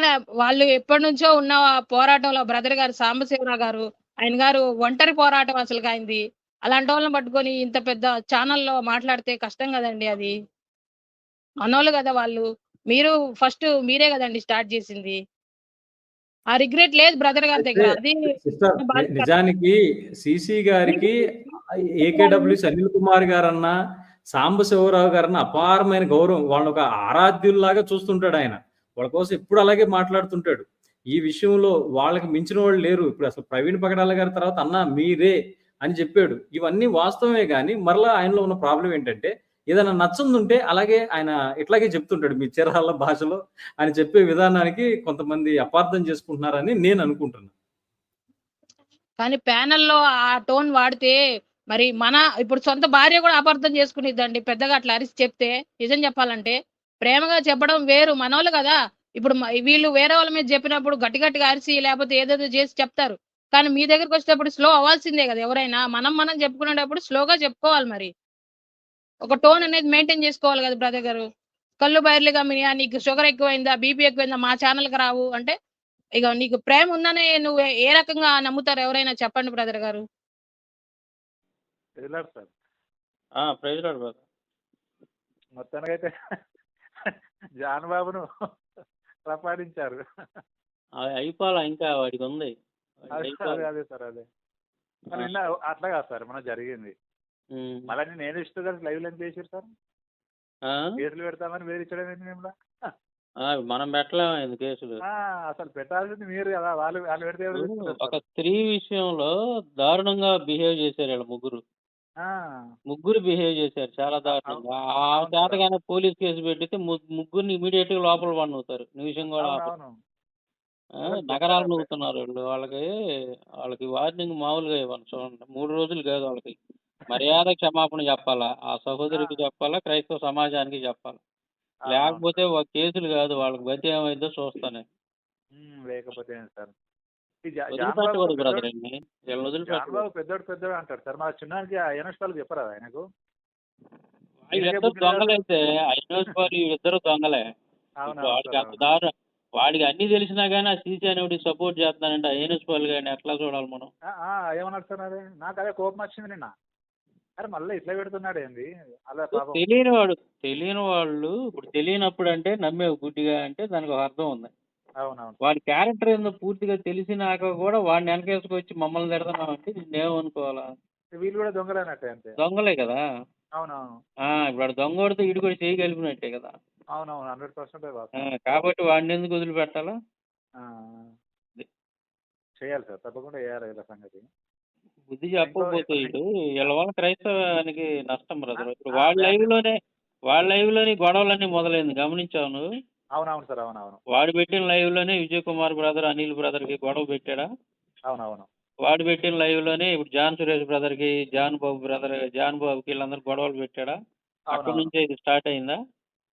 కానీ వాళ్ళు ఎప్పటి నుంచో ఉన్న పోరాటంలో బ్రదర్ గారు సాంబశివరావు గారు ఆయన గారు ఒంటరి పోరాటం అసలు అయింది. అలాంటి వాళ్ళని పట్టుకొని ఇంత పెద్ద ఛానల్లో మాట్లాడితే కష్టం కదండి అది. మనోళ్ళు కదా వాళ్ళు. మీరు ఫస్ట్ మీరే కదండి స్టార్ట్ చేసింది. ఆ రిగ్రెట్ లేదు బ్రదర్ గారి దగ్గర. అది నిజానికి సిసి గారికి ఏకేడబ్ల్యూస్ అనిల్ కుమార్ గారన్నా సాంబశివరావు గారన్న అపారమైన గౌరవం. వాళ్ళని ఒక ఆరాధ్యుల్లాగా చూస్తుంటాడు ఆయన. వాళ్ళ కోసం ఎప్పుడు అలాగే మాట్లాడుతుంటాడు. ఈ విషయంలో వాళ్ళకి మించిన వాళ్ళు లేరు. ఇప్పుడు అసలు ప్రవీణ్ పగడాల గారి తర్వాత అన్న మీరే అని చెప్పాడు. ఇవన్నీ వాస్తవమే కానీ మరలా ఆయనలో ఉన్న ప్రాబ్లం ఏంటంటే ఏదైనా నచ్చుందుంటే అలాగే ఆయన ఇట్లాగే చెప్తుంటాడు మీ చీరాల భాషలో ఆయన చెప్పే విధానానికి కొంతమంది అపార్థం చేసుకుంటున్నారని నేను అనుకుంటున్నాను కానీ ప్యానెల్లో ఆ టోన్ వాడితే మరి మన ఇప్పుడు సొంత భార్య కూడా అపార్థం చేసుకునిద్దండి. పెద్దగా అట్లా అరిసి చెప్తే నిజం చెప్పాలంటే ప్రేమగా చెప్పడం వేరు. మనోళ్ళు కదా. ఇప్పుడు వీళ్ళు వేరే వాళ్ళ మీద చెప్పినప్పుడు గట్టి గట్టిగా అరిసి లేకపోతే ఏదేదో చేసి చెప్తారు. కానీ మీ దగ్గరకు వచ్చేటప్పుడు స్లో అవ్వాల్సిందే కదా ఎవరైనా. మనం మనం చెప్పుకునేటప్పుడు స్లోగా చెప్పుకోవాలి మరి. ఒక టోన్ అనేది మెయింటైన్ చేసుకోవాలి కదా బ్రదర్ గారు. కళ్ళు బయర్లుగా మినియా నీకు షుగర్ ఎక్కువైందా బీపీ ఎక్కువైందా మా ఛానల్కి రావు అంటే ఇక నీకు ప్రేమ ఉందని నువ్వు ఏ- రకంగా నమ్ముతారు ఎవరైనా చెప్పండి బ్రదర్ గారు. మొత్తానికైతే జాన్ బాబును ప్రపాదించారు అయిపోవాలా ఇంకా వాడికి ఉంది. అదే సార్ అదే మరి నిన్న అట్లా కాదు సార్ మన జరిగింది. మళ్ళీ నేను ఇష్టం లైవ్ లైన్ చేసారు సార్. ఆ? కేసులు పెడతామని వేధించడం ఏంటి మిమ్మల్ని ఆ, మనం పెట్టలేము కేసులు. అసలు పెట్టాల్సింది మీరు కదా వాళ్ళు వాళ్ళు పెడితే ఒక? స్త్రీ విషయంలో దారుణంగా బిహేవ్ చేశారు వీళ్ళ ముగ్గురు. ఆ, ముగ్గురు బిహేవ్ చేశారు చాలా దారుణంగా. ఆ అవును సార్. చేతగానే పోలీస్ కేసు ము- ముగ్గురిని ఇమీడియట్గా లోపల పండుతారు నిమిషం కూడా ఆపరు. ఆ, నగరాలు? నవ్వుతున్నారు వీళ్ళు. వాళ్ళకి వాళ్ళకి వార్నింగ్ మామూలుగా ఇవ్వండి చూడండి. మూడు రోజులు కాదు వాళ్ళకి. మర్యాద క్షమాపణ చెప్పాలా? ఆ సహోదరికి చెప్పాలా? క్రైస్తవ సమాజానికి చెప్పాలా. లేకపోతే కేసులు కాదు. వాళ్ళకి బతి ఏమైందో చూస్తానే లేకపోతే ఏంటి సార్? ఈ జా- జాన్ వదిలిపెట్టకూడదు బాబు బ్రదర్ పెద్దోడు- పెద్దోడు అంటాడు. సార్ మా చిన్నానికి ఎనస్ వాళ్ళకి చెప్పరా ఆయనకు? దొంగలైతే ఐనోస్ వాళ్ళు వీళ్ళిద్దరు దొంగలే. దారు వాడికి అన్ని తెలిసినా కానీ ఆ సీసీ అనేవాడికి సపోర్ట్ చేస్తానంటే ఐనోస్ వాళ్ళు కానీ ఎట్లా చూడాలి మనం? ఏమన్నారు సార్ అదే నాకు అదే కోపం వచ్చింది నిన్న. అరే మళ్ళీ ఇట్లా పెడుతున్నాడు ఏంది? అలా తెలియని వాడు తెలియని వాళ్ళు ఇప్పుడు తెలియనప్పుడు అంటే నమ్మేవు గుడ్డిగా అంటే దానికి ఒక అర్థం ఉంది. వాడి క్యారెక్టర్ ఏందో పూర్తిగా తెలిసినాక కూడా వాడిని వెనకేసుకొచ్చి మమ్మల్ని తిడతాం అంటే నేనేమనుకోవాలా వీళ్ళు కూడా దొంగలైనట్టే అంతే. దొంగలే కదా? అవునవును. ఆ ఇప్పుడు వాడు దొంగ కొడితే ఇడు కూడా చేయి కలిపినట్టే కదా? అవునవును హండ్రెడ్ పర్సెంట్ కాబట్టి వాడిని ఎందుకు వదిలిపెట్టాలా? చేయాలి సార్ తప్పకుండా చేయాలి ఇలా సంగతి. బుద్ధి చెప్పకపోతే ఇటు వీళ్ళ వల్ల క్రైస్తవానికి నష్టం బ్రదర్. ఇప్పుడు వాళ్ళ ఆ, లైవ్లోనే వాళ్ళ లైవ్లోనే గొడవలన్నీ మొదలైంది. గమనించావు నువ్వు? అవునవును సార్ అవునవును. వాడు పెట్టిన లైవ్లోనే విజయ్ కుమార్ బ్రదర్ అనిల్ బ్రదర్కి గొడవ పెట్టాడా? అవునవును. వాడు పెట్టిన లైవ్లోనే ఇప్పుడు జాన్ సురేష్ బ్రదర్కి జాన్ బాబు బ్రదర్ జాన్ బాబుకి వీళ్ళందరూ గొడవలు పెట్టాడా? అక్కడ నుంచే ఇది స్టార్ట్ అయిందా?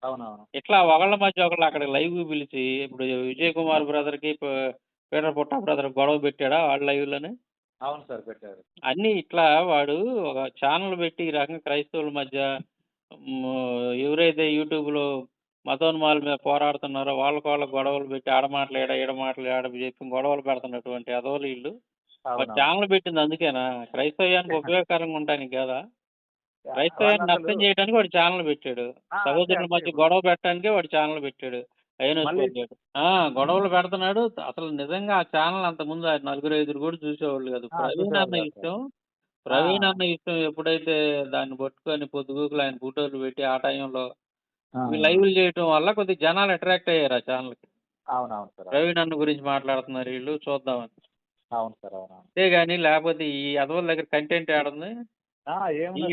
అవునవును. ఇట్లా ఒకళ్ళ మధ్య ఒకళ్ళు అక్కడ లైవ్ పిలిచి ఇప్పుడు విజయ్ కుమార్ బ్రదర్కి పీటర్ పుట్ట బ్రదర్ గొడవ పెట్టాడా వాళ్ళ లైవ్లోనే అవును సార్ పెట్టారు అన్ని ఇట్లా వాడు ఒక ఛానల్ పెట్టి ఈ రకంగా క్రైస్తవుల మధ్య ఎవరైతే యూట్యూబ్లో మతోన్మాల మీద పోరాడుతున్నారో వాళ్ళకి వాళ్ళ గొడవలు పెట్టి ఆడ మాటలు ఏడ ఈడ మాటలు ఏడ చెప్పి గొడవలు పెడుతున్నటువంటి అదోలు వీళ్ళు ఛానల్ పెట్టింది అందుకేనా? క్రైస్తవ్యానికి ఉపయోగకరంగా ఉండడానికి కదా? క్రైస్తవ్యాన్ని నష్టం చేయడానికి వాడు ఛానల్ పెట్టాడు. సహోదరుల మధ్య. గొడవ పెట్టడానికే వాడు ఛానల్ పెట్టాడు. అయినా గొడవలు పెడుతున్నాడు. అసలు నిజంగా ఆ ఛానల్ అంత ముందు నలుగురు ఐదుగురు కూడా చూసేవాళ్ళు కదా. ప్రవీణ్ అన్న ఇష్టం ప్రవీణ్. అన్న ఇష్టం ఎప్పుడైతే దాన్ని పట్టుకొని పొద్దుగూకులు ఆయన ఫోటోలు పెట్టి ఆ టైంలో లైవ్లు చేయటం వల్ల కొద్దిగా జనాలు అట్రాక్ట్ అయ్యారు ఆ ఛానల్కి. అవునవును సార్. ప్రవీణ్ అన్న గురించి మాట్లాడుతున్నారు వీళ్ళు చూద్దామని అవును సార్ అవునవును అంతేగాని లేకపోతే ఈ అదవుల దగ్గర కంటెంట్ ఏడుంది?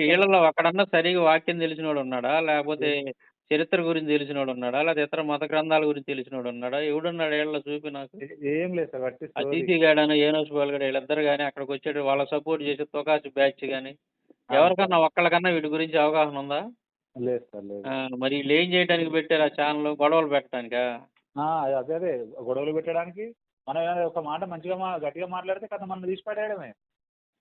వీళ్ళలో అక్కడన్నా సరిగా వాక్యం తెలిసినోడు ఉన్నాడా? లేకపోతే చరిత్ర గురించి తెలిసినోడు ఉన్నాడా? లేకపోతే ఇతర మత గ్రంథాల గురించి తెలిసినోడు ఉన్నాడా? ఎవడున్నాడు వీళ్ళ చూపి నాకు? ఏ- లేదు సార్. సీసీ గాడను ఏనోస్ బాల్ గాడు వీళ్ళిద్దరు కానీ అక్కడికి వచ్చేటి వాళ్ళ సపోర్ట్ చేసే తొకాసి బ్యాచ్ కానీ ఎవరికన్నా ఒక్కళ్ళకన్నా వీటి గురించి అవగాహన ఉందా? లేదు సార్ లేదు. మరి వీళ్ళు ఏం చేయడానికి పెట్టారు ఆ ఛానల్? గొడవలు పెట్టడానికా ఆ, అదే అదే గొడవలు పెట్టడానికి మనం ఏదైనా ఒక మాట మంచిగా మా గట్టిగా మాట్లాడితే కదా మనం తీసి పడేయడమే.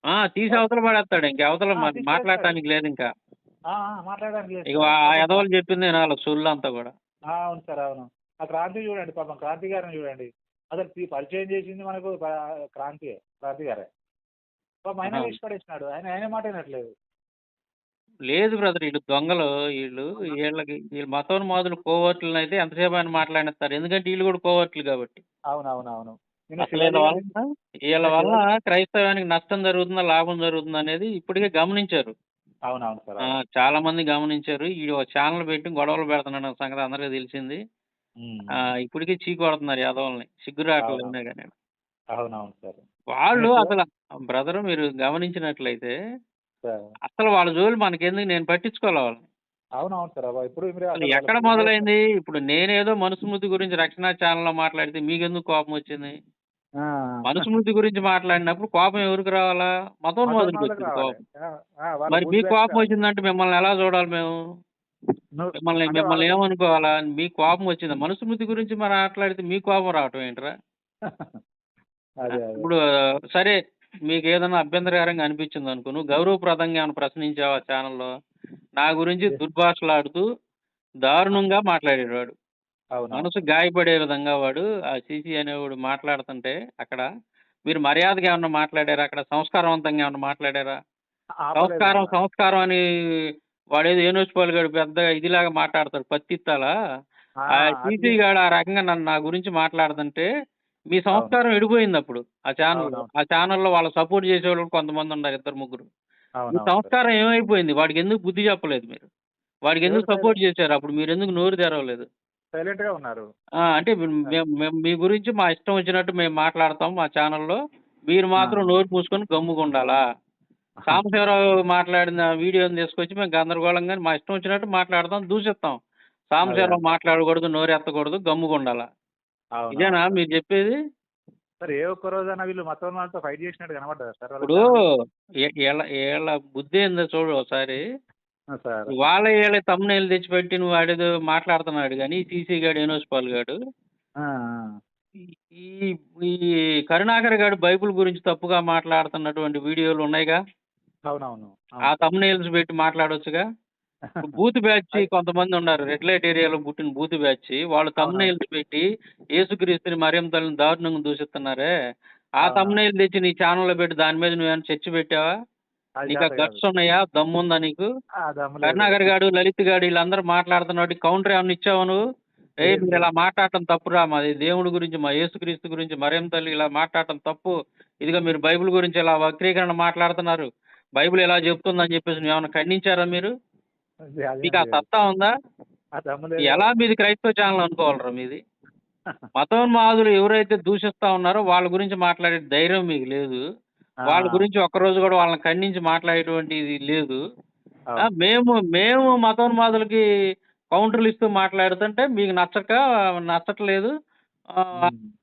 ఆ, తీసి అవతల పడేస్తాడు ఇంక. అవతల ఆ, తీసి మాట్లాడటానికి లేదు ఇంకా ఆ, ఆ, మాట్లాడడానికి లేదు ఇక సార్. ఆ ఎదవలు చెప్పింది సొల్లు అంతా కూడా. ఆ, అవును సార్ అవును. ఆ క్రాంతి చూడండి పాపం క్రాంతి గారిని చూడండి. అసలు ఈ పరిచయం చేసింది మనకు ప- క్రాంతి క్రాంతి గారే. పాపం ఆయన అవును. వేసి పడేసినాడు. ఆయన ఆయన మాట వినట్లేదు లేదు బ్రదర్ వీళ్ళు దొంగలు. వీళ్ళు వీళ్ళకి వీళ్ళు మతోన్మాదులు కోవర్టులను అయితే ఎంతసేపు ఆయన మాట్లాడిస్తారు. ఎందుకంటే వీళ్ళు కూడా కోవర్టులు కాబట్టి. అవునవునవును. వీళ్ళ వల్ల వీళ్ళ వల్ల క్రైస్తవానికి నష్టం జరుగుతుందా లాభం జరుగుతుందా అనేది ఇప్పటికే గమనించారు. అవునవును సార్ చాలా మంది గమనించారు. ఈ ఛానల్ పెట్టి గొడవలు పెడుతున్నాడు సంగతి అందరికీ తెలిసింది. ఇప్పటికే చీ కొడుతున్నారు యాదవుల్ని. అవునా. ఉన్నాయి కానీ అవునవును సార్. వాళ్ళు అసలు బ్రదర్ మీరు గమనించినట్లయితే సార్ అసలు వాళ్ళ జోలు మనకెందుకు? నేను పట్టించుకోవాలి వాళ్ళని. అవునవును సార్. అబ్బా, ఇప్పుడు మీరు అసలు అసలు ఎక్కడ మొదలైంది? ఇప్పుడు నేనేదో మనుస్మృతి గురించి రక్షణ ఛానల్లో మాట్లాడితే మీకెందుకు కోపం వచ్చింది? ఆ. మనుస్మృతి గురించి మాట్లాడినప్పుడు కోపం ఎవరికి రావాలా? మతోన్మాదులకు మతోన్మాదులకు వచ్చింది రావాలి. కోపం. ఆ, ఆ, వాళ్ళ మరి బూత్ మీ బ్యాచ్ కోపం. వచ్చిందంటే మిమ్మల్ని ఎలా చూడాలి మేము? మిమ్మల్ని అంటే మిమ్మల్ని వాళ్ళ- ఏమనుకోవాలా? మీ కోపం వచ్చింది. మనుస్మృతి గురించి మరి మాట్లాడితే మీ కోపం రావటం ఏంట్రా? అదే అదే. ఇప్పుడు సరే మీకు ఏదైనా అభ్యంతరకరంగా అనిపించింది అనుకో నువ్వు గౌరవప్రదంగా ఏమైనా ప్రశ్నించావా ఛానల్లో? నా గురించి దుర్భాషలాడుతూ దారుణంగా మాట్లాడేవాడు. మనసు గాయపడే విధంగా వాడు ఆ సీసీ అనేవాడు మాట్లాడుతుంటే అక్కడ మీరు మర్యాదగా ఏమన్నా మాట్లాడారా? అక్కడ సంస్కారవంతంగా ఏమన్నా మాట్లాడారా? సంస్కారం సంస్కారం అని వాడేదో ఏనోచిపాలు గారు పెద్దగా ఇదిలాగా మాట్లాడతాడు పత్తిత్తాలా. ఆ సీసీ గాడు ఆ రకంగా నన్ను నా గురించి మాట్లాడుతుంటే మీ సంస్కారం ఎడిపోయింది అప్పుడు ఆ ఛానల్. ఆ ఛానల్లో వాళ్ళ సపోర్ట్ చేసేవాళ్ళు కొంతమంది ఉన్నారు ఇద్దరు ముగ్గురు. మీ సంస్కారం ఏమైపోయింది? వాడికి ఎందుకు బుద్ధి చెప్పలేదు మీరు? వాడికి ఎందుకు సపోర్ట్ చేశారు? అప్పుడు మీరు ఎందుకు నోరు తెరవలేదు? సైలెంట్గా ఉన్నారు అంటే మీ గురించి మా ఇష్టం వచ్చినట్టు మేము మాట్లాడతాం మా ఛానల్లో. మీరు మాత్రం. నోరు పూసుకొని గమ్ముగా ఉండాలా సాంబశివరావు మాట్లాడిన వీడియోని తీసుకొచ్చి మేము గందరగోళంగా మా ఇష్టం వచ్చినట్టు మాట్లాడతాం దూషిస్తాం. సాంబశివరావు మాట్లాడకూడదు నోరు ఎత్తకూడదు అవును. ఇదేనా మీరు చెప్పేది? సార్ ఏ ఒక్క రోజైనా వీళ్ళు మొత్తం వాళ్ళతో ఫైట్ చేసినట్టు కనబడ్డారు సార్ ఇప్పుడు ఛానల్? ఏ- వీళ్ళ వీళ్ళ బుద్ధి ఏందో చూడు ఒకసారి. సార్. వాళ్ళ వీళ్ళ తమ్ముళ్ళు తెచ్చిపెట్టి నువ్వు వాడేదో మాట్లాడుతున్నాడు కానీ సీసీ గాడు యూనివర్సిపాల్ గాడు. ఈ ఈ కరుణాకర్ గారు బైబిల్ గురించి తప్పుగా మాట్లాడుతున్నటువంటి వీడియోలు ఉన్నాయిగా? అవునవును. ఆ తమ్మునేల్స్ పెట్టి మాట్లాడొచ్చుగా? బూత్ బ్యాచ్ కొంతమంది ఉన్నారు. రెడ్ లైట్ ఏరియాలో పుట్టిన బూత్ బ్యాచ్. వాళ్ళు తమ్మునేల్స్ పెట్టి యేసుక్రీస్తుని మరియం తల్లిని దారుణంగా దూషిస్తున్నారే. ఆ అవునా. తమ్మునేల్ తెచ్చి నీ ఛానల్లో పెట్టి దాని మీద నువ్వేమైనా చర్చ పెట్టావా? నీకు గట్స్ ఉన్నాయా? దమ్ముందా నీకు? కాదు. ఆ, దమ్ము లేదు. కరుణాకర్ గారు లలిత్ గారు వీళ్ళందరూ మాట్లాడుతున్నాడు కౌంటర్ ఏమన్నా ఇచ్చావు నువ్వు? ఏ. మీరు ఇలా మాట్లాడటం తప్పురా మాది దేవుడి గురించి మా యేసుక్రీస్తు గురించి మరేం తల్లి ఇలా మాట్లాడటం తప్పు. ఇదిగో మీరు బైబిల్ గురించి ఇలా వక్రీకరణ మాట్లాడుతున్నారు. బైబిల్ ఇలా చెప్తుందని చెప్పేసి నువ్వు ఏమైనా ఖండించారా మీరు? మీకు ఆ. సత్తా ఉందా. ఎలా మీది క్రైస్తవ ఛానల్ అనుకోవాలరా మీది మతోన్మాదులు ఎవరైతే దూషిస్తా ఉన్నారో వాళ్ళ గురించి మాట్లాడే ధైర్యం మీకు లేదు వాళ్ళ గురించి ఒక్కరోజు కూడా వాళ్ళని ఖండించి మాట్లాడేటువంటి ఇది లేదు మేము మేము మతోన్మాదులకి కౌంటర్లు ఇస్తూ మాట్లాడుతుంటే మీకు నచ్చక నచ్చట్లేదు.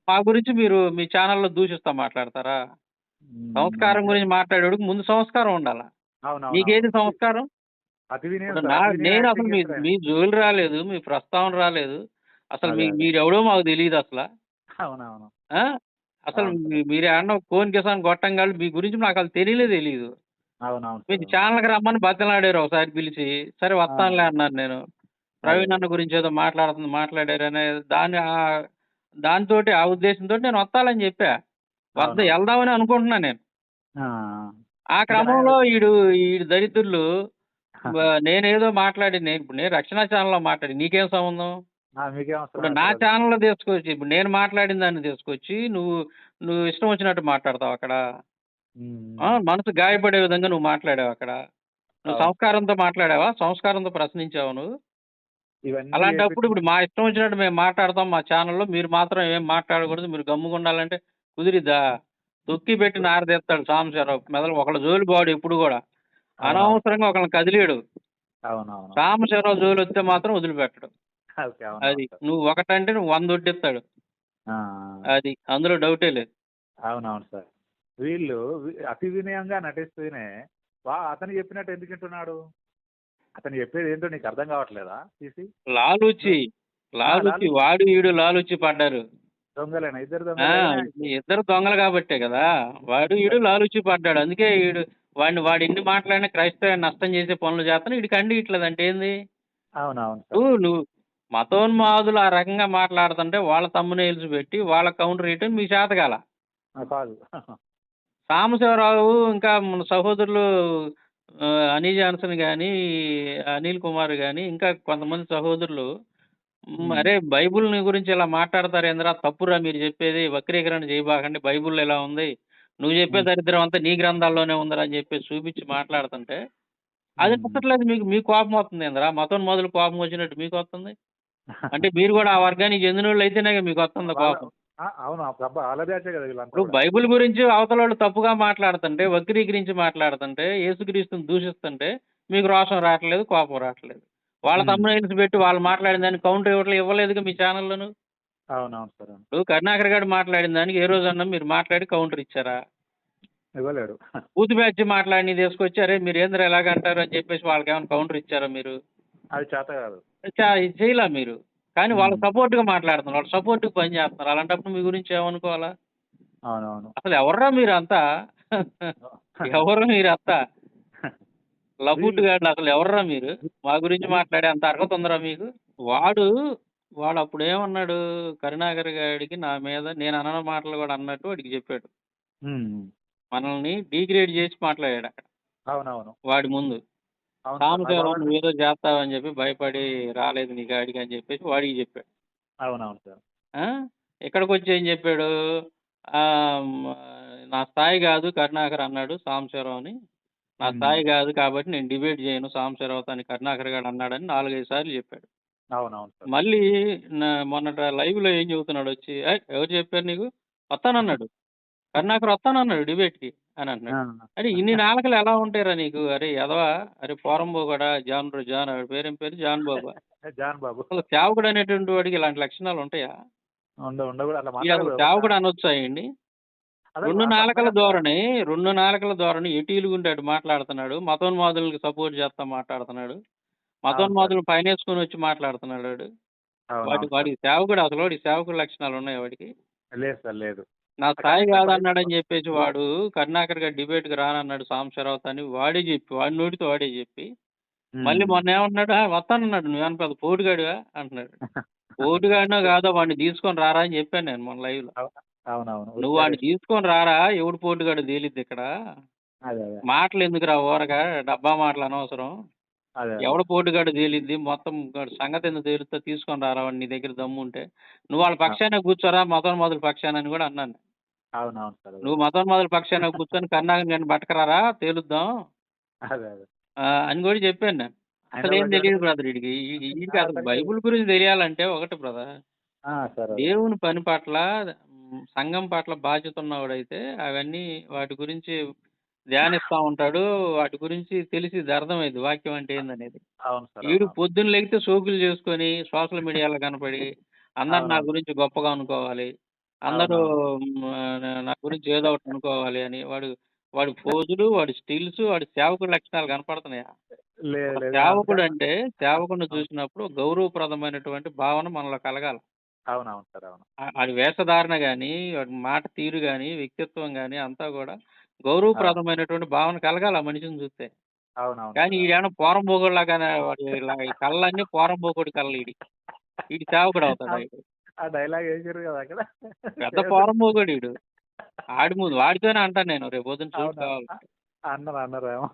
మా గురించి మీరు మీ ఛానల్లో దూషిస్తా మాట్లాడతారా. సంస్కారం గురించి మాట్లాడేవాడికి ముందు సంస్కారం ఉండాలా. మీకేది సంస్కారం నేను అసలు మీ. మీ జోలు రాలేదు మీ ప్రస్తావన రాలేదు అసలు మీ అదే, అదే. మీరు ఎవడో మాకు తెలియదు అసలు అవునవును ఆ? అసలు మీరు ఏమన్నా కోన్ కిసాన్ గొట్టంగాళ్ళు మీ గురించి నాకు అసలు తెలియలే తెలియదు అవునవును మీరు. ఛానల్కి రమ్మని బతిలాడారు ఒకసారి పిలిచి సరే వస్తానులే అన్నారు నేను ప్రవీణ్ అన్న గురించి ఏదో మాట్లాడుతుంది మాట్లాడారు అనే దాని ఆ- దాంతోటి ఆ ఉద్దేశంతో నేను వస్తానని చెప్పా వద్ద. వెళ్దామని అనుకుంటున్నా నేను ఆ. క్రమంలో ఈడు ఈ దరిద్రులు నేనేదో మాట్లాడి నేను ఇప్పుడు నేను రక్షణ ఛానల్లో మాట్లాడి నీకేం సంబంధం? ఇప్పుడు నా. ఛానల్లో తీసుకొచ్చి ఇప్పుడు నేను మాట్లాడిన దాన్ని తీసుకొచ్చి నువ్వు నువ్వు ఇష్టం వచ్చినట్టు మాట్లాడతావు అక్కడ. మనసు గాయపడే విధంగా నువ్వు మాట్లాడావు అక్కడ. నువ్వు. సంస్కారంతో మాట్లాడావా? సంస్కారంతో ప్రశ్నించావు నువ్వు? అలాంటప్పుడు ఇప్పుడు మా ఇష్టం వచ్చినట్టు మేము మాట్లాడతాం మా ఛానల్లో మీరు మాత్రం ఏం మాట్లాడకూడదు మీరు గమ్ముగా ఉండాలంటే కుదిరిద్దా? తొక్కి పెట్టి నారదీస్తాడు సాంబశివరావు. మెదలు ఒకళ్ళ జోలి బాడు ఎప్పుడు కూడా. అనవసరంగా ఒకళ్ళని కదిలేడు. అవునవును. జోలి వస్తే మాత్రం వదిలిపెట్టడు. అది నువ్వు ఒకటంటే నువ్వు వంద వడ్డిస్తాడు. అది అందులో డౌటే లేదు. అవునవును సార్. వీళ్ళు అతి వినయంగా నటిస్తూనే వా అతను చెప్పినట్టు ఎందుకు వింటున్నాడు? అతను చెప్పేది ఏంటో నీకు అర్థం కావట్లేదా తీసి? లాలూచి లాలూచి. వాడు ఈడు లాలూచి పడ్డారు. దొంగలేనా? ఇద్దరు దొంగలేనా? ఇద్దరు దొంగలు కాబట్టే కదా. వాడు ఈడు లాలూచి పడ్డాడు. అందుకే ఈడు వాడిని వాడు ఎన్ని మాట్లాడినా క్రైస్తవ నష్టం చేసే పనులు చేస్తాను ఇట్లేదు అంటే ఏంది? అవునవును నువ్వు మతోన్మాదులు ఆ రకంగా మాట్లాడుతుంటే వాళ్ళ తమ్మునేల్స్ పెట్టి వాళ్ళ కౌంటర్ రిటర్న్ మీ కాదు. సాంబశివరావు ఇంకా మన సహోదరులు అనీ జాన్సన్ కానీ అనిల్ కుమార్ కానీ ఇంకా కొంతమంది సహోదరులు. అరే బైబుల్ గురించి ఇలా మాట్లాడతారు ఏంద్రా తప్పురా మీరు చెప్పేది వక్రీకరణ చేయబాకండి బైబుల్ ఇలా ఉంది? నువ్వు చెప్పే. దరిద్రం అంతా నీ గ్రంథాల్లోనే ఉందిరా అని చెప్పి చూపించి మాట్లాడుతుంటే అది. నచ్చట్లేదు మీకు మీ కోపం వస్తుంది ఏంద్రా మతం మొదలు కోపం వచ్చినట్టు మీకు వస్తుంది అంటే మీరు కూడా ఆ వర్గానికి చెందిన వాళ్ళు అయితేనే మీకు వస్తుంది కోపం ఇప్పుడు. బైబిల్ గురించి అవతల వాళ్ళు తప్పుగా మాట్లాడుతుంటే వక్రీకరించి మాట్లాడుతుంటే యేసుక్రీస్తుని దూషిస్తుంటే మీకు రోషం రావట్లేదు కోపం రావట్లేదు వాళ్ళ మ్మ్. తమ్ముడు పెట్టి వాళ్ళు మాట్లాడిన దానికి కౌంటర్ ఇవ్వట్లేదు ఇవ్వలేదుగా మీ ఛానల్లోను అవును అవును సార్ అవును. ఇప్పుడు కరుణాకర్ గారు మాట్లాడిన దానికి ఏ రోజన్నా మీరు మాట్లాడి కౌంటర్ ఇచ్చారా? ఇవ్వలేడు. బూత్ బ్యాచ్ మాట్లాడి తీసుకొచ్చి అరే మీరు ఏంద్ర ఎలాగంటారు అని చెప్పేసి వాళ్ళకి ఏమైనా కౌంటర్ ఇచ్చారా మీరు? అది చేత కాదు. చా- ఇది చేయలా మీరు? కానీ వాళ్ళ మ్మ్. సపోర్ట్గా మాట్లాడుతున్నారు వాళ్ళ సపోర్ట్గా పని చేస్తున్నారు. అలాంటప్పుడు మీ గురించి ఏమనుకోవాలా? అవును అవును అసలు ఎవర్రా మీరు అంతా? ఎవరు మీరు అంతా? లబూట్ గాడు అసలు ఎవర్రా మీరు? మా గురించి మాట్లాడే అంత అర్హత ఉందరా మీకు? వాడు వాడు అప్పుడు ఏమన్నాడు కరుణాకర్ గారికి నా మీద నేను అన్న మాటలు కూడా అన్నట్టు వాడికి చెప్పాడు. మనల్ని డీగ్రేడ్ చేసి మాట్లాడాడు అక్కడ. అవునవును. వాడి ముందు. బాగా- నువ్వు ఏదో చేస్తావని చెప్పి భయపడి రాలేదు నీ గాడికి అని చెప్పేసి వాడికి చెప్పాడు. అవునవును సార్. ఆ? ఇక్కడికి వచ్చి ఏం చెప్పాడు? నా స్థాయి కాదు కరుణాకర్ అన్నాడు సాంబశివరావుని నా. స్థాయి కాదు కాబట్టి నేను డిబేట్ చేయను సాంబశివరావు అని కరుణాకర్ గారు అన్నాడని నాలుగైదు సార్లు చెప్పాడు. అవునవును సార్. మళ్ళీ నా- మొన్నట లైవ్లో ఏం చెబుతున్నాడు వచ్చి "ఏయ్, ఎవరు చెప్పారు నీకు? వస్తానన్నాడు కరుణాకర్ వస్తానన్నాడు డిబేట్కి అని అన్నాడు. అరే ఇన్ని నాలుకలు ఎలా ఉంటాయిరా నీకు? అరే ఎదవా అరే పోరంబో కూడా జాన్ జాన్ ఆవిడ పేరేం పేరు? జాన్ బాబా? జాన్ బాబు. అసలు సేవకుడు అనేటువంటి వాడికి ఇలాంటి లక్షణాలు ఉంటాయా? ఉండ ఉండ కూడా అట్లా వీడు అసలు మాట్లాడకూడదు. సేవకుడు అనొచ్చా రెండు నాలుకల మాట్లాడకూడదు. ధోరణి రెండు నాలుకల ధోరణి ఎటీలుగుంటే అటు మాట్లాడుతున్నాడు మతోన్మాదులకు సపోర్ట్ చేస్తా మాట్లాడుతున్నాడు. మతోన్మాదులు పైన వేసుకొని వచ్చి మాట్లాడుతున్నాడు వాడు. వాడి వాడికి సేవకుడు అసలు వాడి సేవకుడు లక్షణాలు ఉన్నాయి వాడికి. లేదు సార్ లేదు. నా స్థాయి కాదన్నాడని చెప్పేసి వాడు కరుణాకర్ గారు డిబేట్కి రానన్నాడు సాంబశివరావు అని వాడే చెప్పి వాడి నోటితో వాడే చెప్పి. మళ్ళీ మొన్న ఏమంటున్నాడు? "ఆ, వస్తానన్నాడు. నువ్వేమన్నా పెద్ద పోటుగాడివా? అంటున్నాడు. పోటుగాడినో కాదో వాడిని తీసుకొని రారా అని చెప్పాను నేను మొన్న లైవ్లో. అవునవును. నువ్వు వాడిని తీసుకొని రారా? ఎవడు పోటుగాడు తేలిద్ది ఇక్కడ? మాటలు ఎందుకురా ఊరగా? డబ్బా మాటలు అనవసరం. అదే ఎవడ పోటుగాడు తేలిద్ది మొత్తం గాడు సంగతి ఎందుకు తేలుతో తీసుకొని రారా వాడిని నీ దగ్గర దమ్ము ఉంటే నువ్వు వాళ్ళ పక్షాన కూర్చోరా మొదల పక్షాన అని కూడా అన్నాను. అవునవును సార్ అదే. నువ్వు మతం మొదల పక్షాన కూర్చొని కర్ణాకర్ గారిని పట్టుకురారా తేలుద్దాం. అదే అదే. ఆ, అని కూడా చెప్పాను నేను. అసలు ఏం తెలియదు బ్రదర్ వీడికి. ఈ- వీడికి అసలు. బైబుల్ గురించి తెలియాలంటే ఒకటి బ్రదర్. ఆ, సార్ అదే. దేవుని పని పట్ల మ్, సంఘం పట్ల బాధ్యత ఉన్నవాడైతే అవన్నీ వాటి గురించి ధ్యానిస్తా ఉంటాడు. వాటి గురించి తెలిసి అర్థమైంది. వాక్యం అంటే ఏందనేది. అవును సార్ వీడు. పొద్దున్న లేగితే సోకులు చేసుకొని సోషల్ మీడియాలో కనపడి అందరు నా. గురించి గొప్పగా అనుకోవాలి. అందరూ నా- గురించి ఏదో ఒకటి అనుకోవాలి అని వాడు వాడి పోజులు వాడి స్టిల్స్ వాడి సేవకుడి లక్షణాలు కనపడుతున్నాయా? సేవకుడు అంటే సేవకుడిని చూసినప్పుడు గౌరవప్రదమైనటువంటి భావన మనలో కలగాలి. అవునవును సార్ అవును. ఆ- వాడి వేషధారణ కానీ మాట తీరు కానీ వ్యక్తిత్వం కానీ అంతా కూడా గౌరవప్రదమైనటువంటి భావన కలగాలి ఆ మనిషిని చూస్తే. అవునవును కానీ సార్. పోరం పోగొడలాగానే వాడి ఇలా ఈ కళ్ళన్నీ పోరం పోగొడి కళ్ళు ఈడి. ఈడి సేవకుడు అవుతాడు ఈడు. ఆ డైలాగ్ వేసారు కదా అక్కడ. పెద్ద పోరం పోగొడు ఈడు. ఆడి ముందు వాడితోనే అంటాను నేను రేపు. కావాలి అన్నారు అన్నారు ఏమో.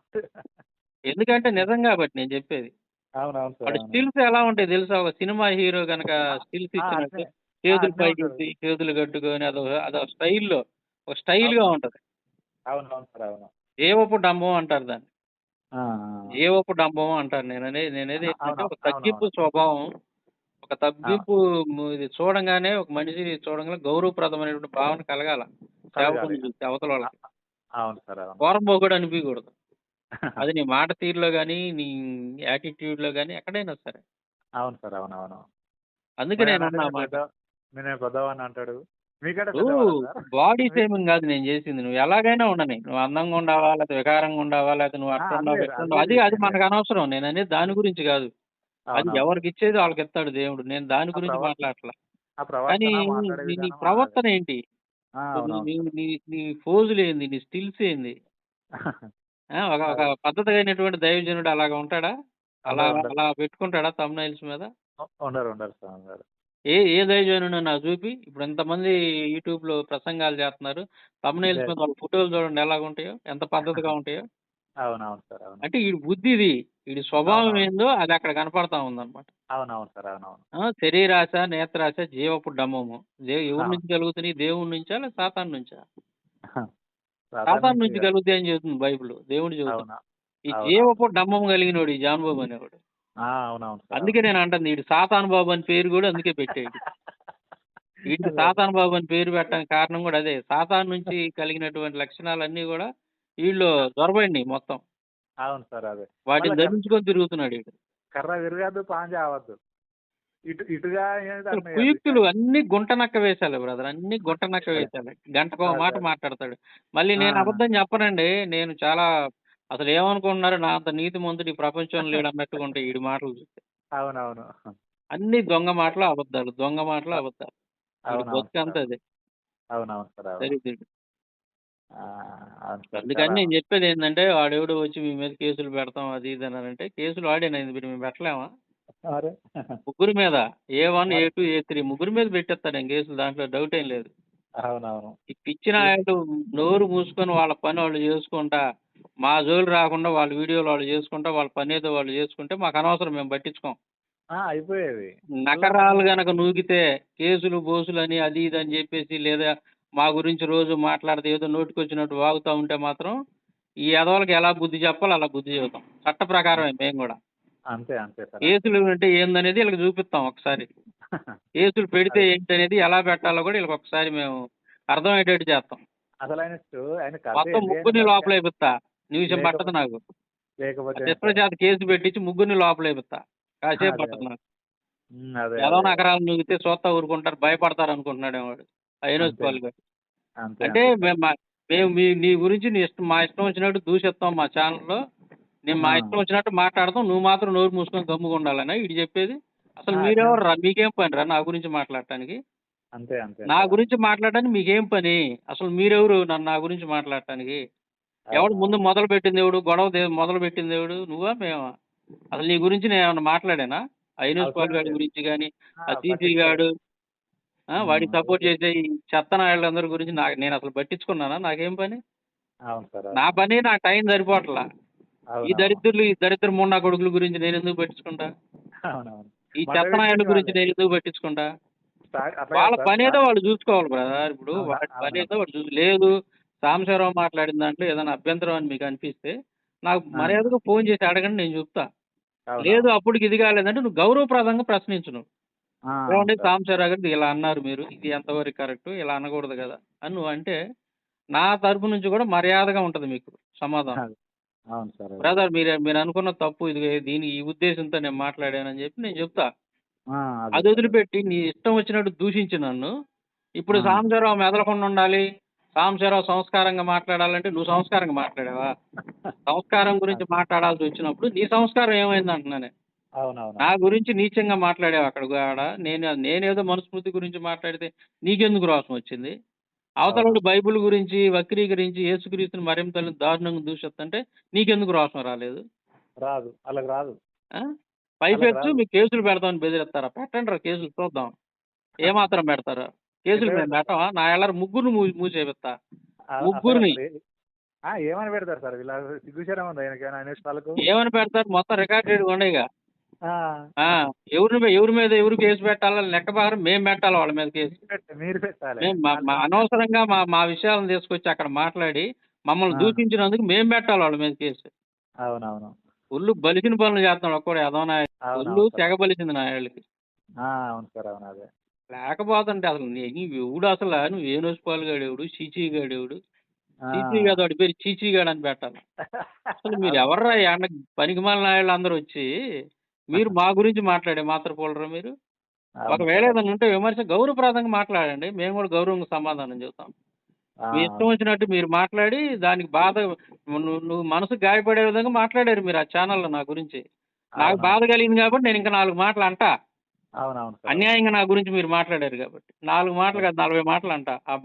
ఎందుకంటే నిజం కాబట్టి నేను చెప్పేది. అవునవును సార్ అవును. స్టిల్స్ ఎలా ఉంటాయి తెలుసా? ఒక సినిమా హీరో గనక స్టిల్స్ ఆ, ఇచ్చినట్టు అదే. చేతులు ఉంటుంది. ఎత్తి చేతులు కట్టుకొని అదో అదో స్టైల్లో ఒక స్టైల్గా ఉంటది. అవునవును సార్ అవును. డంబం అంటారు దాన్ని. ఆ, ఏవపు డంబం అంటారు. నేను అనేది నేను అనేది ఏంటంటే ఒక తగ్గింపు. స్వభావం ఒక తగ్గింపు ము- ఇది చూడంగానే ఒక మనిషిని చూడంగానే గౌరవప్రదమైనటువంటి భావన కలగాల సేవకుని చూస్తే అవతల వాళ్ళకి. అవును సార్ అవును. అది నీ మాట తీరులో కానీ నీ యాటిట్యూడ్లో కానీ ఎక్కడైనా సరే. అవును సార్. అవును అవును అందుకే నేను అన్నా ఆ మాట. నేను పెద్దవాడిని అంటాడు. మీకంటే సార్? బాడీ షేమింగ్ కాదు నేను చేసింది. నువ్వు ఎలాగైనా ఉండని. నువ్వు అందంగా ఉండవా లేకపోతే వికారంగా ఉండవా లేకపోతే నువ్వు ఆ, అదే. అదే అది అది విషయం. మనకు అనవసరం. నేను అనేది దాని గురించి కాదు. అది ఎవరికి ఇచ్చేది వాళ్ళకి ఇస్తాడు దేవుడు. నేను దాని ఆ గురించి ప్రవర్తన- మాట్లాడట్లా. ఆ కానీ ప్రవర్తన మాట్లాడే నీ- నీ విధానం ప్రవర్తన ఏంటి? ఆ, నీ అవునవును నీ- నీ నీ ఫోజులు ఏంది? నీ స్టిల్స్ ఏంది? ఆ, ఒక ఒక పద్ధతి అయినటువంటి దైవజనుడు అలాగా ఉంటాడా? అలా అలా పెట్టుకుంటాడా తమ్నైల్స్ మీద? ఉండరు ఉండరు సార్ ఉండరు ఏ ఏ దైవజనుడు నాకు చూపి. ఇప్పుడు ఎంతమంది యూట్యూబ్లో ప్రసంగాలు చేస్తున్నారు. తమ్మునేల్స్ మీద వాళ్ళ ఫోటోలు చూడండి ఎలాగ ఉంటాయో ఎంత పద్ధతిగా ఉంటాయో. అవునవును సార్ అవును. అంటే ఈ బుద్ధి ఇది. వీడి స్వభావం అవునవును. ఏందో అది అక్కడ కనపడతా ఉందన్నమాట. అవునవును సార్ అవునవును. ఆ, శరీరాశ నేత్రాశ జీవపు డమ్మము. దే ఎవరి. నుంచి కలుగుతున్నాయి? దేవుడి నుంచా లేదా సాతాన్ నుంచా? సాతాన్ నుంచి కలుగుతాయి అని చెబుతుంది బైబిల్ దేవుడు చెబుతుంది. అవునా? ఈ. జీవపు డమ్మం కలిగినోడు ఈ జాన్ బాబు అనేవాడు. అవునవును. అందుకే నేను అంటాను వీడు సాతాన్ బాబు అని పేరు కూడా అందుకే పెట్టాడు. వీటికి సాతాన్ బాబు అని పేరు పెట్టడానికి కారణం కూడా అదే. సాతాన్ నుంచి కలిగినటువంటి లక్షణాలన్నీ కూడా వీళ్ళు దొరబడినాయి మొత్తం. అవును సార్ అదే. వాటిని ధరించుకొని తిరుగుతున్నాడు వీడు కర్ర విరగద్దు పాంజా అవద్దు ఇటు ఇటుగా? కుయుక్తులు అన్ని గుంట నక్క వేసాలి బ్రదర్ అన్ని గుంట నక్క వేసాలి గంటకు ఒక మాట మాట్లాడతాడు. మళ్ళీ నేను. అబద్ధం చెప్పనండి నేను చాలా అసలు ఏమనుకుంటున్నారు నా అంత నీతి మంతుడు ఈ ప్రపంచంలో లేడు అన్నట్టుగా ఉంటాయి ఈ మాటలు చూస్తే. అవునవును. అన్ని దొంగ మాటలు అబద్ధాలు దొంగ మాటలు అబద్ధాలు. బతుకంతా. అదే. అవునవును సార్ అందుకని నేను చెప్పేది ఏంటంటే వాడెవడో వచ్చి మీ మీద కేసులు పెడతాం అది ఇది అని అంటే కేసులు వాడేనా మీరు మేము పెట్టలేమా? ముగ్గురు మీద A one A two A three ముగ్గురు మీద పెట్టేస్తాడు నేను కేసులు దాంట్లో డౌట్ ఏం లేదు. అవునవును. ఈ పిచ్చి నాయుడు నోరు మూసుకొని వాళ్ళ పని వాళ్ళు చేసుకుంటా మా జోలు రాకుండా వాళ్ళ వీడియోలు వాళ్ళు చేసుకుంటా వాళ్ళ పని ఏదో వాళ్ళు చేసుకుంటే మాకు అనవసరం మేము పట్టించుకోం. అయిపోయేది. నకరాలు గనక నూగితే కేసులు బోసులు అని అది ఇది అని చెప్పేసి లేదా మా గురించి రోజు మాట్లాడితే ఏదో నోటికొచ్చినట్టు వాగుతూ ఉంటే మాత్రం ఈ ఎదవలకి ఎలా బుద్ధి చెప్పాలో అలా బుద్ధి చెబుతాం. చట్ట ప్రకారమే మేము కూడా. అంతే అంతే సార్. కేసులు అంటే ఏందనేది వీళ్ళకి చూపిస్తాం ఒకసారి. కేసులు పెడితే ఏంటనేది ఎలా పెట్టాలో కూడా వీళ్ళకి ఒకసారి మేము అర్థమయ్యేటట్టు చేస్తాం. అసలు ఆయన మొత్తం? ముగ్గురిని లోపల వేపిస్తా నిమిషం పట్టదు నాకు. చేత కేసు పెట్టించి ముగ్గురిని లోపల వేపిస్తా కాసేపు పట్టదు నాకు. ఏదో. నగరాలు నూగితే చూస్తా ఊరుకుంటారు భయపడతారు అనుకుంటున్నాడు వాడు. అయినోస్ అంతే. పాల్ గారు. అంతే అంటే. మేము మా- మేము మీ నీ గురించి నీ ఇష్టం మా ఇష్టం వచ్చినట్టు దూషిస్తాం మా ఛానల్లో. నేను మా. ఇష్టం వచ్చినట్టు మాట్లాడతాం. నువ్వు మాత్రం నోరు మూసుకొని గమ్ముగా ఉండాలనా ఇది చెప్పేది. అసలు ఆ, మీరెవరు రా మీకేం పని రా నా గురించి మాట్లాడటానికి? అంతే అంతే నా గురించి మాట్లాడటానికి మీకేం పని? అసలు మీరెవరు నన్ను నా గురించి మాట్లాడటానికి? ఎవడు ముందు మొదలు పెట్టింది ఎవడు? గొడవ మొదలు పెట్టింది ఎవడు? నువ్వా మేమా? అసలు నీ గురించి నేను ఏమన్నా మాట్లాడానా? ఐనూస్ పాల్ గారి గురించి కానీ ఆ సీసీ గాడు వాడికి సపోర్ట్ చేసే ఈ చెత్త నాయుళ్ళందరి గురించి నాకు నేను అసలు పట్టించుకున్నానా? నాకేం పని? నా పని నా టైం సరిపోవట్లా ఈ దరిద్రులు ఈ దరిద్ర మొన్న కొడుకుల గురించి నేను ఎందుకు పట్టించుకుంటా ఈ మన చెత్త నాయుళ్ళ వ్యక్తి గురించి వాళ్ళే. నేను ఎందుకు పట్టించుకుంటా వాళ్ళ కాదు సార్, పని ఏదో వాళ్ళు చూసుకోవాలి బ్రదర్ ఇప్పుడు అవునా. ఏదో వాడు చూసి లేదు సాంబశివరావు మాట్లాడిన దాంట్లో ఏదైనా అభ్యంతరం అని మీకు అనిపిస్తే నాకు. మర్యాదగా ఫోన్ చేసి అడగండి నేను చెప్తా? లేదు అప్పటికి ఇది కాలేదంటే నువ్వు గౌరవప్రదంగా ప్రశ్నించు నువ్వు ఏమంటే. సాంబశివరావు గారు ఇలా అన్నారు మీరు ఇది ఎంతవరకు కరెక్ట్ ఇలా అనకూడదు కదా అని నువ్వు అంటే నా తరపు నుంచి కూడా మర్యాదగా ఉంటది మీకు సమాధానం అవును సార్ అవును. బ్రదర్ మీరు మీరు అనుకున్న తప్పు ఇది దీని ఈ ఉద్దేశంతో నేను మాట్లాడానని చెప్పి నేను చెప్తా. ఆ, అదే అది సార్. వదిలిపెట్టి నీ ఇష్టం వచ్చినట్టు దూషించి నన్ను. ఇప్పుడు ఆ. సాంబశివరావు మెదలకుండా ఉండాలి సాంబశివరావు సంస్కారంగా మాట్లాడాలంటే నువ్వు సంస్కారంగా మాట్లాడావా? సంస్కారం గురించి మాట్లాడాల్సి వచ్చినప్పుడు నీ సంస్కారం ఏమైంది అంటున్నానే అవునవును. నా గురించి నీచంగా మాట్లాడావు అక్కడ కూడా. నేను నేనేదో మనుస్మృతి గురించి మాట్లాడితే నీకెందుకు రోషం వచ్చింది? అవతల బైబిల్ గురించి వక్రీకరించి యేసుక్రీస్తుని మరింతలు దారుణంగా దూషిస్తుంటే నీకెందుకు రోషం రాలేదు? రాదు. అలాగ రాదు. ఆ? పైపెచ్చు. మీకు కేసులు పెడతామని బెదిరిస్తారా? పెట్టండి కేసులు చూద్దాం. ఏమాత్రం పెడతారా? కేసులు మేము పెట్టమా? నా ఎలా ముగ్గురు మూసేపిస్తా. ముగ్గురిని. ఏమని పెడతారు సార్? వీళ్ళ సిగ్గుచరం ఉంది ఆయనకి ఆయన వాళ్ళకు ఏమని పెడతారు? మొత్తం రికార్డెడ్ ఉండేగా. ఎవరి ఎవరి మీద ఎవరు కేసు పెట్టాలో లెక్క ప్రకారం మేము పెట్టాలి వాళ్ళ మీద కేసు. మీరు పెట్టాలి. అనవసరంగా మా మా విషయాలను తీసుకొచ్చి అక్కడ మాట్లాడి మమ్మల్ని. దూషించినందుకు మేము పెట్టాలి వాళ్ళ మీద కేసు. అవునవును. ఒళ్ళు బలిసిన పనులు చేస్తున్నాడు ఒక్కడు ఏదో నా అవును ఒళ్ళు తెగ బలిసింది నా వాళ్ళకి ఆ, అవును సార్ అవును అదే. లేకపోతుంటే అసలు నీ- ఎవడు అసలు? నువ్వు ఏ నోసిపాలు గాడేవుడు చీచీ గాడేవుడు ఆ. చీచీ గాడు వాడి పేరు చీచీ గాడు అని పెట్టాలి. అసలు మీరు ఎవర్రా ఎండ పనికిమాల నాయుళ్ళు అందరూ వచ్చి మీరు మా గురించి మాట్లాడే మాత్ర పోలరా మీరు? ఒకవేళ. ఏదైనా ఉంటే విమర్శ గౌరవప్రదంగా మాట్లాడండి. మేము కూడా గౌరవంగా సమాధానం చెబుతాం. మీ ఇష్టం వచ్చినట్టు మీరు మాట్లాడి దానికి బాధ నువ్వు మనసు గాయపడే విధంగా మాట్లాడారు మీరు ఆ ఛానల్లో నా గురించి. నాకు. బాధ కలిగింది కాబట్టి నేను ఇంకా నాలుగు మాటలు అంటా. అవునవును. అన్యాయంగా నా గురించి మీరు మాట్లాడారు కాబట్టి. నాలుగు మాటలు కాదు నలభై మాటలు అంట ఆ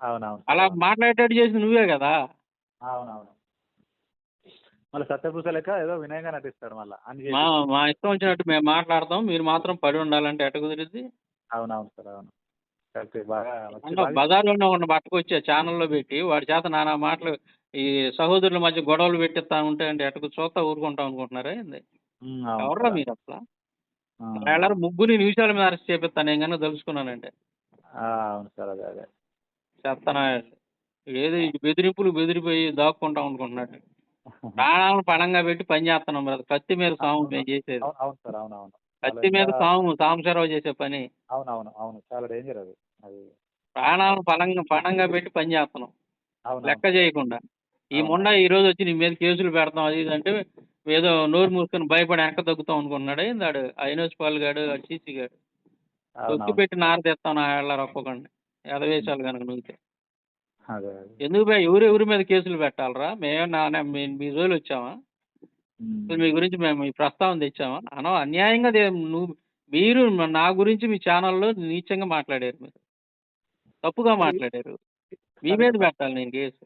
అవునవును సార్. అలా మాట్లాడేటట్టు చేసింది నువ్వే కదా? అవునవును. మళ్ళీ సత్యపూస లెక్క ఏదో వినయంగా నటిస్తాడు మళ్ళీ. అని మా ఇష్టం వచ్చినట్టు మేము మాట్లాడతాం. మీరు మాత్రం పడి ఉండాలంటే ఎట్ట కుదిరిద్ది? అవునవును సార్ అవును. కరెక్ట్ బాగా వచ్చి అంటే బజార్లోనే ఉన్న పట్టుకొచ్చి ఛానల్లో పెట్టి వాడి చేత నానా మాటలు ఈ సహోదరుల మధ్య గొడవలు పెట్టిస్తా ఉంటే అంటే ఎట్టకు చూస్తా ఊరుకుంటా అనుకుంటున్నారా ఏంది? ఉమ్, అవును ఎవర్రా సార్. మీరు అసలు ఆ, వాళ్ళ ముగ్గురు నిమిషాల మీద అరెస్ట్ చేపిస్తాను నేను కనుక తెలుసుకున్నానంటే. ఆ, అవును సార్ అదే అదే. చెప్తానా? ఏదో ఈ బెదిరింపులు బెదిరిపోయి దాక్కుంటా అనుకుంటున్నాడు. ప్రాణాలను పణంగా పెట్టి పని చేస్తున్నాం బ్రదర్. కత్తి మీద సాము మేము చేసేది. అవును సార్ అవును అవును. కత్తి మీద సాము సాంబశివరావు చేసే పని. అవును అవును అవును. చాలా డేంజర్ అది. అది ప్రాణాలను పణంగా పణంగా పెట్టి పని చేస్తున్నాం. లెక్క చేయకుండా. ఈ. మొండ ఈ రోజు వచ్చి నీ మీద కేసులు పెడతాం. అది అంటే ఏదో నోరు మూసుకొని భయపడి వెనక తగ్గుతాం అనుకున్నాడు ఏందాడు? అయినోజ్ పాల్ గాడు సీసీ గాడు. తొక్కి పెట్టి నార తెస్తాం నా ఏళ్ళ ఒక్కొక్కడిని ఎదవేశాలు కనుక నువ్వుతే. ఎందుకు ఎవరు ఎవరి మీద కేసులు పెట్టాలరా? మేము నాన్న మీ మీ జోలు వచ్చామా? మీ గురించి మేము ఈ ప్రస్తావన తెచ్చామా? అనో అన్యాయంగా నువ్వు మీరు నా గురించి మీ ఛానల్లో నీచంగా మాట్లాడారు మీరు. తప్పుగా మాట్లాడారు. మీ మీద పెట్టాలి నేను కేసు.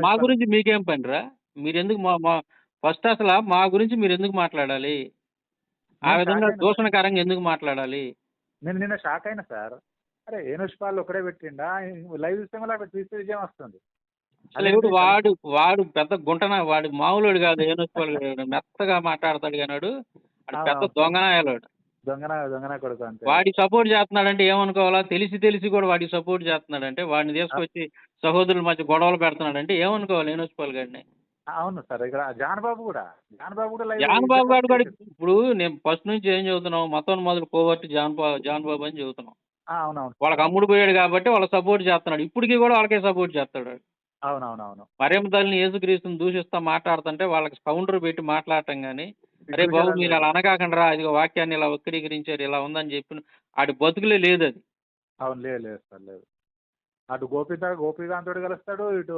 మా గురించి మీకేం పనిరా? మీరు ఎందుకు మా మా ఫస్ట్ అసలు మా గురించి మీరు ఎందుకు మాట్లాడాలి ఆ నేను విధంగా దూషణకరంగా ఎందుకు మాట్లాడాలి? నేను నిన్న షాక్ అయినా సార్. అరే ఏనుష్ పాల్ ఒకడే పెట్టిండా? లైవ్ ఇస్తే మళ్ళీ అక్కడ విజయం వస్తుంది. ఎవడు వాడు వాడు పెద్ద గుంటన? వాడు మామూలుడు కాదు ఏనొచ్చుకోవాలి మెత్తగా మాట్లాడతాడు కానాడు పెద్ద. దొంగనాయాలోడు. దొంగన దొంగన కొడుకు అంతే. వాడి సపోర్ట్ చేస్తున్నాడంటే ఏమనుకోవాలా? తెలిసి తెలిసి కూడా వాడికి సపోర్ట్ చేస్తున్నాడంటే వాడిని తీసుకొచ్చి సహోదరుల మధ్య గొడవలు పెడుతున్నాడంటే ఏమనుకోవాలి ఏనొచ్చుకోవాలి గాడిని? అవును సార్ ఇక్కడ జాన్ బాబు కూడా జాన్ బాబు కూడా live జాన్ బాబు గారు కూడా. ఇప్పుడు నేను ఫస్ట్ నుంచి ఏం చదువుతున్నాం మతం మొదలు కోవర్ట్ జాన్ బా జాన్ బాబు అని చదువుతున్నాం అవునవును. వాళ్ళకి అమ్ముడు పోయాడు కాబట్టి వాళ్ళ సపోర్ట్ చేస్తున్నాడు. ఇప్పటికీ కూడా వాళ్ళకే సపోర్ట్ చేస్తాడు. అవునవునవును. మరేం తల్లిని యేసుక్రీస్తుని దూషిస్తా మాట్లాడుతుంటే వాళ్ళకి కౌంటర్ పెట్టి మాట్లాడటం కానీ అరే బాబు మీరు? అలా అనకాకండి రా ఇదిగో వాక్యాన్ని ఇలా వక్రీకరించారు ఇలా ఉందని చెప్పి ఆడి బతుకులే లేదు అది. అవును లేదు లేదు సార్ లేదు. అటు గోపిత గోపికాంత్ కలుస్తాడు ఇటు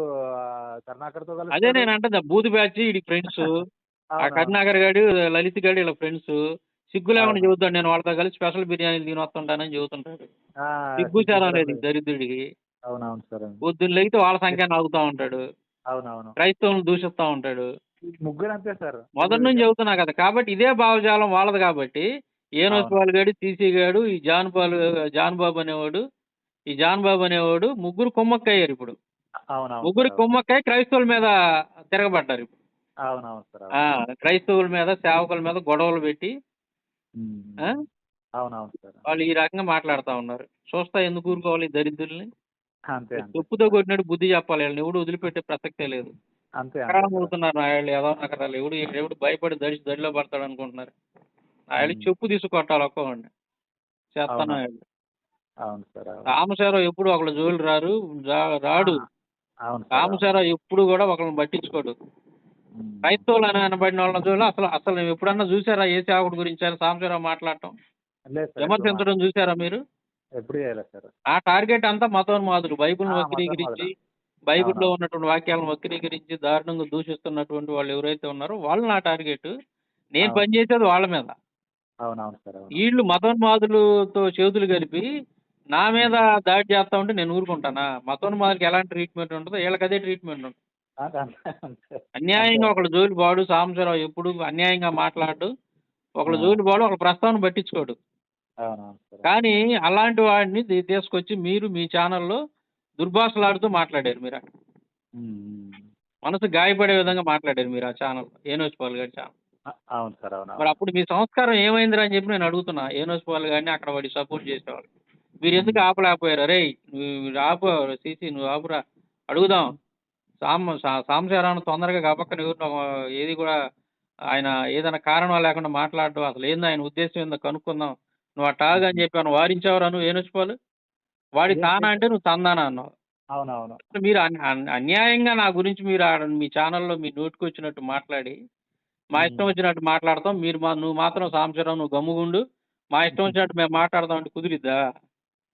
కరుణాకర్తో అదే కలుస్తాడు. నేను అంటే బూత్ బ్యాచ్ ఇది ఫ్రెండ్స్. ఆ. కరుణాకర్ గాడు లలిత్ గాడు ఇలా ఫ్రెండ్స్. సిగ్గు లేకుండా. చెబుతాడు. నేను వాళ్ళతో కలిసి స్పెషల్ బిర్యానీలు తిని వస్తుంటానని చెబుతుంటాడు. ఆ, సిగ్గు చాలా లేదు ఈ దరిద్రుడికి. అవునవును సార్. పొద్దున్న లేగితే వాళ్ళ సంఖ్య నవ్వుతా ఉంటాడు. అవునవును. క్రైస్తవులను దూషిస్తా ఉంటాడు. ముగ్గురు అంతే సార్. మొదటి నుంచి చెబుతున్నా కదా కాబట్టి ఇదే భావజాలం వాళ్ళది కాబట్టి. పాల్ గాడు సీసీ గాడు ఈ జాన్ పాల్ జాన్ బాబు అనేవాడు ఈ జాన్ బాబు అనేవాడు ముగ్గురు కుమ్మక్కయ్యారు ఇప్పుడు. ముగ్గురు కుమ్మక్కై క్రైస్తవుల మీద తిరగబడ్డారు ఇప్పుడు. క్రైస్తవుల మీద సేవకుల మీద గొడవలు పెట్టి. ఆ? అవునవును సార్ వాళ్ళు ఈ రకంగా మాట్లాడుతూ ఉన్నారు చూస్తా ఎందుకు ఊరుకోవాలి ఈ దరిద్రుల్ని అంతే అంతే చెప్పుతో కొట్టినట్టు బుద్ధి చెప్పాలి వాళ్ళని ఎవడు వదిలిపెట్టే ప్రసక్తే లేదు అంతే అంతే సార్. వాళ్ళు ఏదో నకరాలు ఎవడు ఎవడు భయపడి దడిచి దడిలో పడతాడు అనుకుంటున్నారు వాళ్ళు ఉమ్. చెప్పు తీసుకొట్టాలి ఒక్కోండి చేస్తాను అవునా. వాళ్ళు. అవును సార్ అవును. రామశారావు ఎప్పుడు ఒకళ్ళ జోలు రారు రాడు అవును సార్ అవును. రామశారావు ఎప్పుడు కూడా ఒకళ్ళని పట్టించుకోడు. క్రైస్తవులు అని అనబడిన వాళ్ళ జోలు అసలు అసలు ఎప్పుడన్నా చూసారా ఏ సేవకుడి గురించి అయినా సాంబశివరావు మాట్లాడటం? విమర్శించడం చూసారా మీరు? ఎప్పుడు సార్. ఆ టార్గెట్ అంతా మతోన్మాదులు. బైబిల్ని ఆ, వక్రీకరించి. బైబిల్లో. ఉన్నటువంటి వాక్యాలను వక్రీకరించి దారుణంగా దూషిస్తున్నటువంటి వాళ్ళు ఎవరైతే ఉన్నారో వాళ్ళు నా టార్గెట్. నేను. పనిచేసేది వాళ్ళ మీద. అవునవును సార్ వీళ్ళు మతోన్మాదులతో చేతులు కలిపి నా మీద దాడి చేస్తా ఉంటే నేను ఊరుకుంటానా? మతోన్మాదులకి ఎలాంటి ట్రీట్మెంట్ ఉంటుందో వీళ్ళకి అదే ట్రీట్మెంట్ ఉంటుంది. అన్యాయంగా ఒకళ్ళ జోలి బాడు సాంబశివరావు ఎప్పుడు అన్యాయంగా మాట్లాడు. ఒకళ్ళ ఆ. జోలి బాడు ఒకళ్ళ ప్రస్తావన పట్టించుకోడు. కానీ అలాంటి వాడిని తీసుకొచ్చి మీరు మీ ఛానల్లో దుర్భాషలాడుతూ మాట్లాడారు మీరు. అక్కడ. మనసు గాయపడే విధంగా మాట్లాడారు మీరు ఆ ఛానల్ ఏనోజ్ పాల్ గారి ఛానల్. అవును సార్ అవును మరి అప్పుడు మీ సంస్కారం ఏమైందిరా అని చెప్పి నేను అడుగుతున్నా. ఏనోజ్ పాల్ గారిని అక్కడ వాడి సపోర్ట్ చేసేవాళ్ళు. మీరు ఎందుకు ఆపలేకపోయారు? అరే నువ్వు ఆపు సీసీ నువ్వు ఆపురా అడుగుదాం. సామ సాంబశివరావును తొందరగా ఎవరు ఏది కూడా ఆయన ఏదైనా కారణం లేకుండా మాట్లాడడం అసలు ఏందో ఆయన ఉద్దేశం ఏందో కనుక్కుందాం. నువ్వు ఆ టాగ్ అని చెప్పి ఆయన వారించావురా నువ్వు ఏనోజ్ పాల్ వాడి తానా అంటే నువ్వు తందానా అన్నావు. అవునవును. మీరు అన్- అన్- అన్యాయంగా నా గురించి మీరు మీ ఛానల్లో మీ నోటికి వచ్చినట్టు మాట్లాడి మా ఇష్టం. వచ్చినట్టు మాట్లాడతాం. మీరు మా నువ్వు మాత్రం సాంబశివరావు నువ్వు గమ్ముగుండు. మా ఇష్టం వచ్చినట్టు మేము మాట్లాడదాం అంటే కుదిరిద్దా?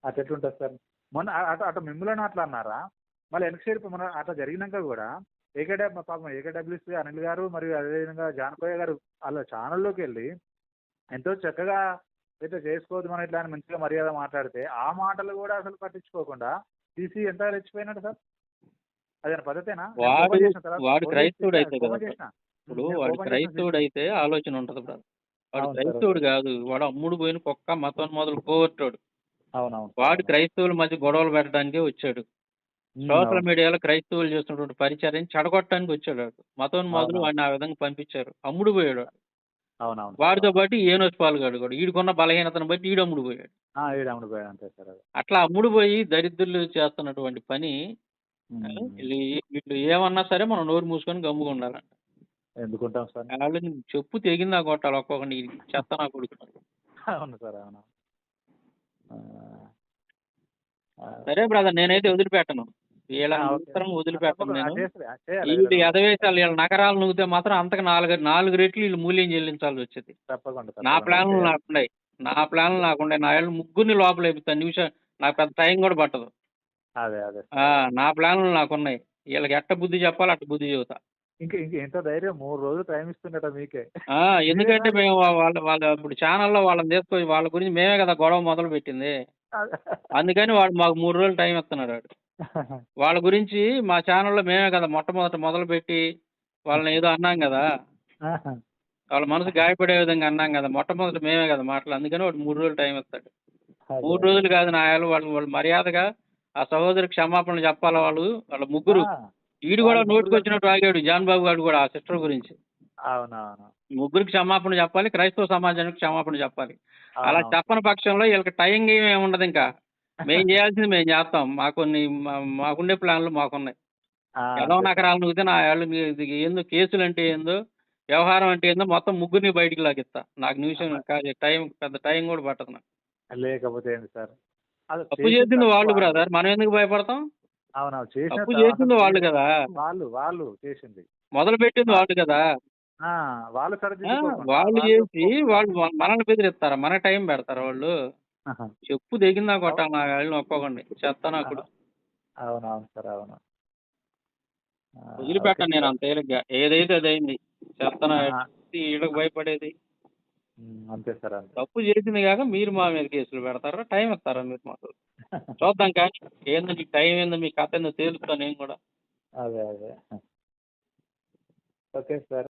అట్లా ఎట్లుంటుంది సార్? మొన్న అటు అటు మిమ్మల్ని అట్లా అన్నారా? మళ్ళీ వెనక సైడ్ మన అట్లా జరిగినాక కూడా ఏకేడ పాపం ఏకేడబ్ల్యూసీ అనిల్ గారు మరియు అదేవిధంగా జానకోయ్య గారు వాళ్ళ ఛానల్లోకి వెళ్ళి ఎంతో చక్కగా అయితే చేసుకోవద్దు మనం ఇట్లా అని మంచిగా మర్యాద మాట్లాడితే ఆ మాటలు కూడా అసలు పట్టించుకోకుండా తీసి ఎంత రెచ్చిపోయినాడు సార్? అదే పద్ధతేనా? వాడు- క్రైస్తవుడు అయితే ఇప్పుడు వాడు క్రైస్తవుడు అయితే ఆలోచన ఉంటది వాడు క్రైస్తవుడు కాదు. వాడు అమ్ముడు పోయిన కుక్క మతం మొదలు కోవట్టాడు అవునవును వాడు క్రైస్తవుల మధ్య గొడవలు పెట్టడానికే వచ్చాడు. సోషల్ మీడియాలో క్రైస్తవులు చేస్తున్నటువంటి పరిచయం చెడగొట్టడానికి వచ్చాడు మతం మొదలు. వాడిని ఆ విధంగా పంపించారు. అమ్ముడు పోయాడు. అవునవును. వాడితో పాటు ఏనోస్ పాల్గాడు కూడా. ఈడుకున్న బలహీనతను బట్టి ఈడు అమ్ముడు పోయాడు. ఏడమ్ముడు పోయాడు అంతే సార్ అట్లా అమ్ముడు పోయి దరిద్రులు చేస్తున్నటువంటి పని. వీళ్ళు ఏమన్నా సరే మనం నోరు మూసుకొని గమ్ముగా ఉండాలంట. ఎందుకుంటాం సార్? వాళ్ళని చెప్పు తెగిందా కొట్టాలి ఒక్కొక్కటి చెత్త నా కొడుకున్నారు అవును సార్ అవును. సరే బ్రదర్ నేనైతే వదిలిపెట్టను. వీళ్ళ వదిలిపెట్టను తప్పకుండా. నేను. ఎదవేశాలు వీళ్ళ నగరాలు నువ్వుతే మాత్రం అంతకు నాలుగు నాలుగు రెట్లు వీళ్ళు మూల్యం చెల్లించాల్సి వచ్చేది. తప్పకుండా నా ప్లాన్లు. నాకున్నాయి నా ప్లాన్లు నాకున్నాయి నా వాళ్ళు ముగ్గురిని లోపల వేపిస్తాను నిమిషం నాకు పెద్ద టైం కూడా పట్టదు. అదే నా ప్లాన్లు నాకున్నాయి. వీళ్ళకి ఎట్ట బుద్ధి చెప్పాలి అట్ట బుద్ధి చెబుతా. ఇంకా ఎంత ధైర్యం? మూడు రోజులు టైం ఇస్తుండట మీకే. ఎందుకంటే మేము వాళ్ళ వాళ్ళ ఇప్పుడు ఛానల్లో వాళ్ళని తీసుకొని వాళ్ళ గురించి మేమే కదా గొడవ మొదలు పెట్టింది అందుకని వాడు మాకు మూడు రోజులు టైం ఇస్తున్నాడు వాడు. వాళ్ళ గురించి మా ఛానల్లో మేమే కదా మొట్టమొదట మొదలు పెట్టి వాళ్ళని ఏదో అన్నాం కదా. వాళ్ళ మనసు గాయపడే విధంగా అన్నాం కదా. మొట్టమొదట మేమే కదా మాటలు. అందుకని వాడు మూడు రోజులు టైం ఇస్తాడు. మూడు రోజులు కాదు నా వాళ్ళు వాళ్ళు మర్యాదగా ఆ సహోదరి క్షమాపణ చెప్పాలి వాళ్ళు? వాళ్ళ ముగ్గురు. వీడు కూడా నోటికి వచ్చినట్టు ఆగాడు జాన్ బాబు గారు కూడా ఆ సిస్టర్ గురించి. అవునవును. ముగ్గురికి క్షమాపణ చెప్పాలి క్రైస్తవ సమాజానికి క్షమాపణ చెప్పాలి. అలా. చెప్పని పక్షంలో వీళ్ళకి టైం ఏమి ఉండదు ఇంకా. మేము చేయాల్సింది మేము చేస్తాం. మాకు కొన్ని మాకుండే ప్లాన్లు మాకున్నాయి. ఎలా. నకరాలు నువ్వుతే నా వాళ్ళు ఏందో కేసులు అంటే ఏందో వ్యవహారం అంటే ఏందో మొత్తం ముగ్గురిని బయటికి లాగిస్తా నాకు నిమిషం కాదు టైం పెద్ద టైం కూడా పట్టదు నాకు. లేకపోతే ఏంటి సార్? తప్పు చేసింది వాళ్ళు బ్రదర్. మనం ఎందుకు భయపడతాం? అవునవును తప్పు చేసింది వాళ్ళు కదా. వాళ్ళు వాళ్ళు చేసింది. మొదలు పెట్టింది వాళ్ళు కదా. వాళ్ళు చేసి వాళ్ళు మన- మనల్ని బెదిరిస్తారా? మన టైం పెడతారా వాళ్ళు? ఆహా. చెప్పు దిగిందా కొట్టాలి నా వాళ్ళు ఒక్కొక్కడిని చెత్త నాకు అవునవును సార్ అవును. ఆ, వదిలిపెట్టాను నేను సార్. అంత తేలిగ్గా. ఏదైతే అదైంది చెత్తన ఆ, వీళ్ళకి భయపడేది. అంతే సార్ అంతే. తప్పు చేసింది కాక మీరు మా మీద కేసులు పెడతారా టైం ఇస్తారా మీరు మాకు? చూద్దాం కానీ ఏందో మీకు టైం ఏందో మీ కథ ఏందో తేలుస్తా నేను కూడా. అదే అదే. Okay sir.